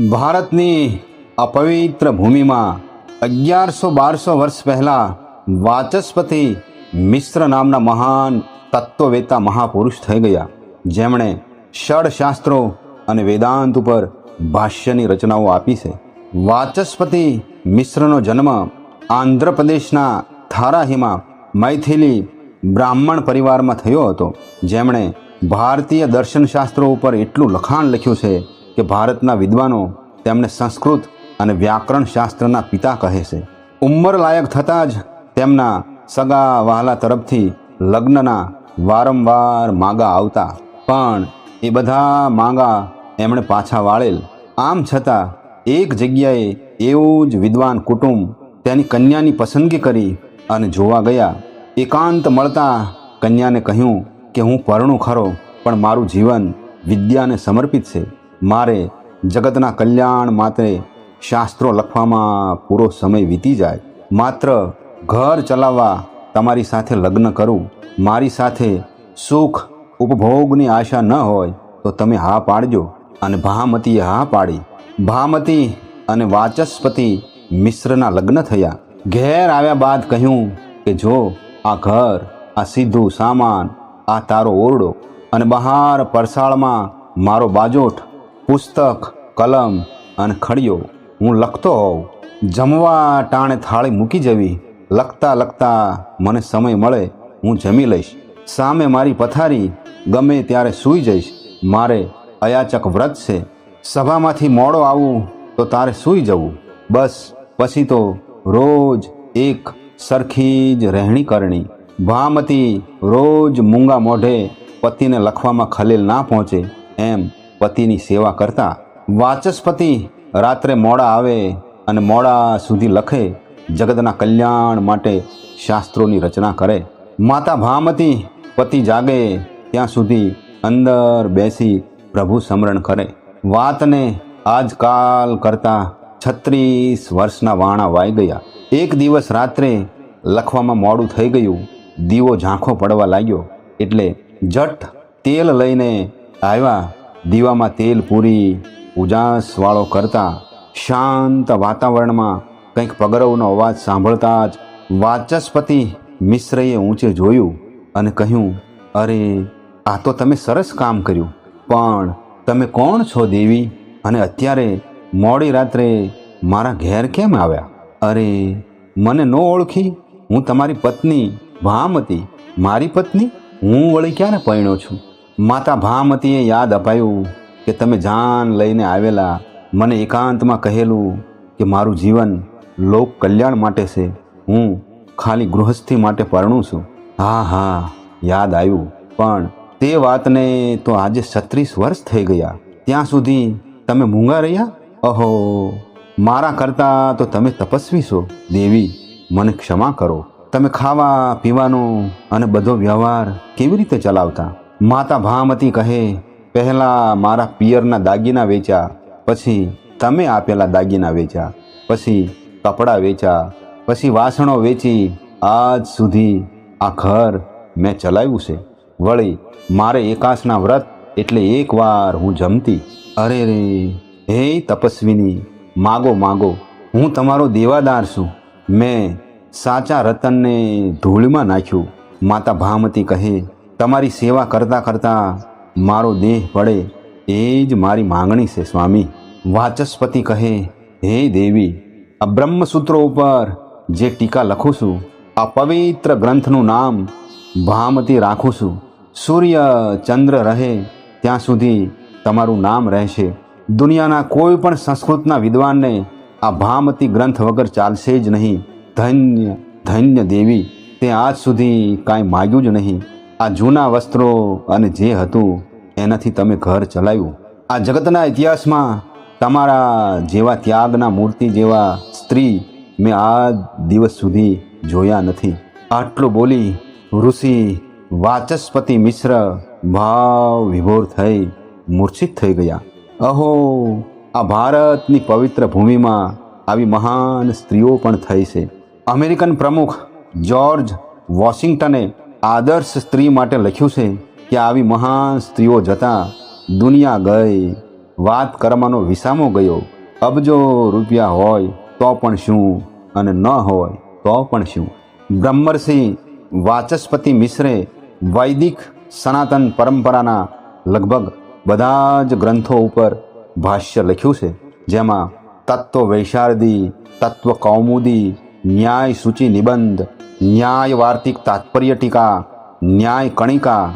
ભારતની અપવિત્ર ભૂમિમાં અગિયારસો બારસો વર્ષ પહેલાં વાચસ્પતિ મિશ્ર નામના મહાન તત્વવેતા મહાપુરુષ થઈ ગયા. જેમણે ષડ શાસ્ત્રો અને વેદાંત ઉપર ભાષ્યની રચનાઓ આપી છે. વાચસ્પતિ મિશ્રનો જન્મ આંધ્રપ્રદેશના થારાહીમાં મૈથિલી બ્રાહ્મણ પરિવારમાં થયો હતો. જેમણે ભારતીય દર્શનશાસ્ત્રો ઉપર એટલું લખાણ લખ્યું છે કે ભારતના વિદ્વાનો તેમને સંસ્કૃત અને વ્યાકરણ શાસ્ત્રના પિતા કહે છે. ઉંમર લાયક થતાં જ તેમના સગા વહાલા તરફથી લગ્નના વારંવાર માગા આવતા. પણ એ બધા માગા એમણે પાછા વાળેલ. આમ છતાં એક જગ્યાએ એવું જ વિદ્વાન કુટુંબ તેની કન્યાની પસંદગી કરી અને જોવા ગયા. એકાંત મળતા કન્યાને કહ્યું કે હું પરણું ખરો, પણ મારું જીવન વિદ્યાને સમર્પિત છે. મારે જગતના કલ્યાણ માટે શાસ્ત્રો લખવામાં પૂરો સમય વીતી જાય. માત્ર ઘર ચલાવવા તમારી સાથે લગ્ન કરું. મારી સાથે સુખ ઉપભોગની આશા ન હોય તો તમે હા પાડજો અને ભામતીએ હા પાડી. ભામતી અને વાચસ્પતિ મિશ્રના લગ્ન થયા. ઘેર આવ્યા બાદ કહ્યું કે જો આ ઘર, આ સીધું સામાન, આ તારો ઓરડો અને બહાર પરસાળમાં મારો બાજોઠ પુસ્તક, કલમ અને ખડીયો હું લખતો હોઉં. જમવા ટાણે થાળી મૂકી જવી લખતા લખતા મને સમય મળે, હું જમી લઈશ. સામે મારી પથારી ગમે ત્યારે સૂઈ જઈશ. મારે અયાચક વ્રત છે. સભામાંથી મોડો આવું તો તારે સૂઈ જવું. બસ પછી તો રોજ એક સરખી જ રહેણી કરણી. ભામતી રોજ મૂંગા મોઢે પતિને લખવામાં ખલેલ ના પહોંચે. એમ પતિની સેવા કરતા વાચસ્પતિ રાત્રે મોડા આવે અને મોડા સુધી લખે જગતના કલ્યાણ માટે શાસ્ત્રોની રચના કરે. માતા ભામતી પતિ જાગે ત્યાં સુધી અંદર બેસી પ્રભુ સ્મરણ કરે. વાતને આજકાલ કરતા છત્રીસ વર્ષના વાણા વાઈ ગયા. એક દિવસ રાત્રે લખવામાં મોડું થઈ ગયું. દીવો ઝાંખો પડવા લાગ્યો એટલે જટ તેલ લઈને આવ્યા દીવામાં તેલ પૂરી, ઉજાસવાળો કરતા શાંત વાતાવરણમાં કંઈક પગરવનો અવાજ સાંભળતા જ વાચસ્પતિ મિશ્રએ ઊંચે જોયું અને કહ્યું, અરે, આ તો તમે સરસ કામ કર્યું. પણ તમે કોણ છો દેવી? અને અત્યારે મોડી રાત્રે મારા ઘેર કેમ આવ્યા? અરે, મને ન ઓળખી. હું તમારી પત્ની ભામ હતી મારી પત્ની? હું વળી ક્યારે પરણ્યો છું? માતા ભામતીએ યાદ અપાયું કે તમે જાન લઈને આવેલા, મને એકાંતમાં કહેલું કે મારું જીવન લોક કલ્યાણ માટે છે. હું ખાલી ગૃહસ્થી માટે પરણું છું. હા હા, યાદ આવ્યું. પણ તે વાતને તો આજે છત્રીસ વર્ષ થઈ ગયા. ત્યાં સુધી તમે મૂંગા રહ્યા? અહો, મારા કરતાં તો તમે તપસ્વી છો. દેવી, મને ક્ષમા કરો. તમે ખાવા, પીવાનો અને બધો વ્યવહાર કેવી રીતે ચલાવતા? માતા ભામતી કહે, પહેલાં મારા પિયરના દાગીના વેચ્યા, પછી તમે આપેલા દાગીના વેચ્યા, પછી કપડાં વેચ્યા, પછી વાસણો વેચી, આજ સુધી આ ઘર મેં ચલાવ્યું છે. વળી મારે એકાશના વ્રત એટલે એકવાર હું જમતી. અરે રે, હે તપસ્વીની, માગો માગો, હું તમારો દેવાદાર છું. મેં સાચા રતનને ધૂળમાં નાખ્યું. માતા ભામતી કહે તમારી સેવા કરતાં કરતાં મારો દેહ પડે એ જ મારી માંગણી છે સ્વામી. વાચસ્પતિ કહે, હે દેવી, આ બ્રહ્મસૂત્રો ઉપર જે ટીકા લખું છું, આ પવિત્ર ગ્રંથનું નામ ભામતી રાખું છું. સૂર્ય ચંદ્ર રહે, ત્યાં સુધી તમારું નામ રહેશે. દુનિયાના કોઈ પણ સંસ્કૃતના વિદ્વાનને આ ભામતી ગ્રંથ વગર ચાલશે જ નહીં. ધન્ય ધન્ય દેવી, તે આજ સુધી કાંઈ માગ્યું જ નહીં. આ જૂના વસ્ત્રો અને જે હતું, એનાથી તમે ઘર ચલાવ્યું. આ જગતના ઇતિહાસમાં તમારા જેવા ત્યાગના મૂર્તિ જેવા સ્ત્રી મેં આ દિવસ સુધી જોયા નથી. આટલું બોલી ઋષિ વાચસ્પતિ મિશ્ર ભાવ વિભોર થઈ મૂર્છિત થઈ ગયા. અહો, આ ભારતની પવિત્ર ભૂમિમાં આવી મહાન સ્ત્રીઓ પણ થઈ છે. અમેરિકન પ્રમુખ જ્યોર્જ વોશિંગ્ટને આદર્શ સ્ત્રી માટે લખ્યું છે કે આવી મહાન સ્ત્રીઓ જતાં દુનિયા ગઈ, વાત કરવાનો વિસામો ગયો. અબજો રૂપિયા હોય તો પણ શું અને ન હોય તો પણ શું? બ્રહ્મર્ષિ વાચસ્પતિ મિશ્રે વૈદિક સનાતન પરંપરાના લગભગ બધા જ ગ્રંથો ઉપર ભાષ્ય લખ્યું છે, જેમાં તત્વ વૈશારદી, તત્વ કૌમુદી, ન્યાય સૂચિ નિબંધ ન્યાય વાર્તિક તાત્પર્ય ટીકા ન્યાય કણિકા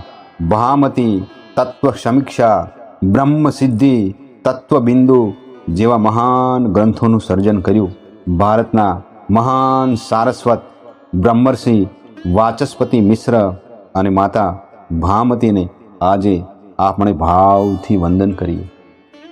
ભામતી તત્વ સમીક્ષા બ્રહ્મ સિદ્ધિ તત્વબિંદુ જેવા મહાન ગ્રંથોનું સર્જન કર્યું. ભારતના મહાન સારસ્વત બ્રહ્મર્ષિ વાચસ્પતિ મિશ્ર અને માતા ભામતીને આજે આપણે ભાવથી વંદન કરીએ.